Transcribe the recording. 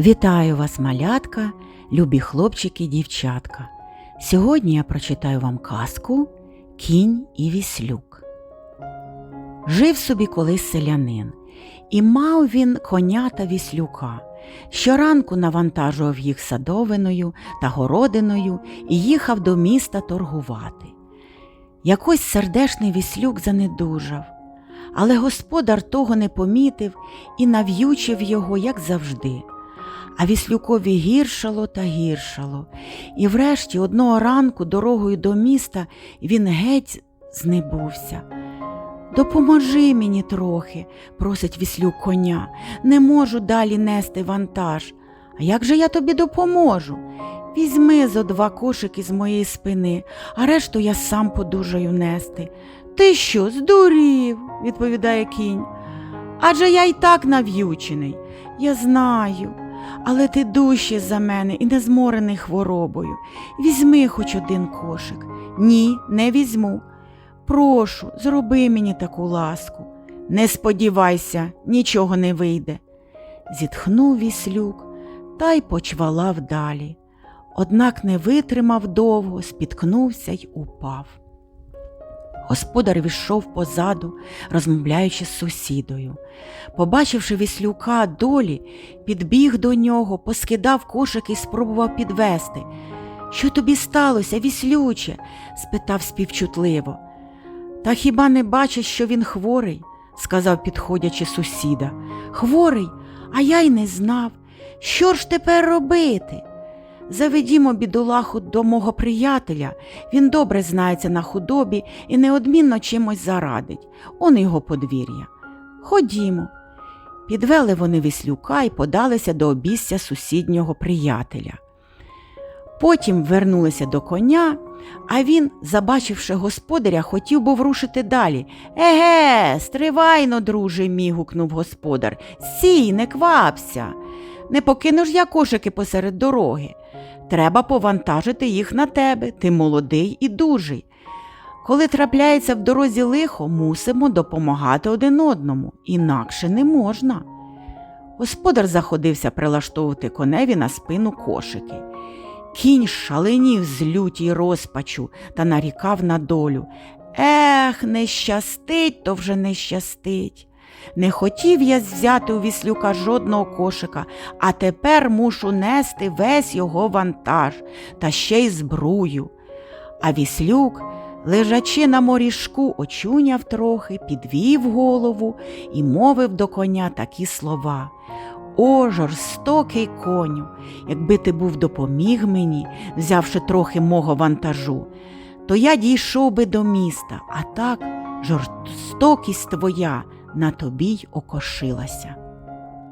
Вітаю вас, малятка, любі хлопчики і дівчатка. Сьогодні я прочитаю вам казку Кінь і віслюк. Жив собі колись селянин, і мав він коня та віслюка. Щоранку навантажував їх садовиною та городиною і їхав до міста торгувати. Якось сердешний віслюк занедужав, але господар того не помітив і нав'ючив його, як завжди. А віслюкові гіршало та гіршало, і врешті одного ранку дорогою до міста він геть знебувся. Допоможи мені трохи, просить віслюк коня, не можу далі нести вантаж. А як же я тобі допоможу? Візьми зо два кошики з моєї спини, а решту я сам подужаю нести. Ти що, здурів? відповідає кінь. Адже я й так нав'ючений. Я знаю, але ти дужче за мене і не зморений хворобою. Візьми хоч один кошик. Ні, не візьму. Прошу, зроби мені таку ласку. Не сподівайся, нічого не вийде. Зітхнув віслюк та й почвалав далі. Однак не витримав довго, спіткнувся й упав. Господар війшов позаду, розмовляючи з сусідою. Побачивши віслюка долі, підбіг до нього, поскидав кошики і спробував підвести. Що тобі сталося, віслюче? спитав співчутливо. Та хіба не бачиш, що він хворий? сказав, підходячи сусіда. Хворий, а я й не знав. Що ж тепер робити? Заведімо бідолаху до мого приятеля, він добре знається на худобі і неодмінно чимось зарадить. Он його подвір'я. Ходімо. Підвели вони віслюка і подалися до обіця сусіднього приятеля. Потім вернулися до коня, а він, забачивши господаря, хотів був рушити далі. Еге, стривайно, друже мій, гукнув господар. Сій, не квапся. Не покину ж я кошики посеред дороги. Треба повантажити їх на тебе, ти молодий і дужий. Коли трапляється в дорозі лихо, мусимо допомагати один одному, інакше не можна. Господар заходився прилаштовувати коневі на спину кошики. Кінь шаленів з люті й розпачу та нарікав на долю. Ех, не щастить, то вже не щастить. Не хотів я взяти у віслюка жодного кошика, а тепер мушу нести весь його вантаж та ще й збрую. А віслюк, лежачи на морішку, очуняв трохи, підвів голову і мовив до коня такі слова. О, жорстокий коню, якби ти був допоміг мені, взявши трохи мого вантажу, то я дійшов би до міста, а так жорстокість твоя на тобі й окошилася.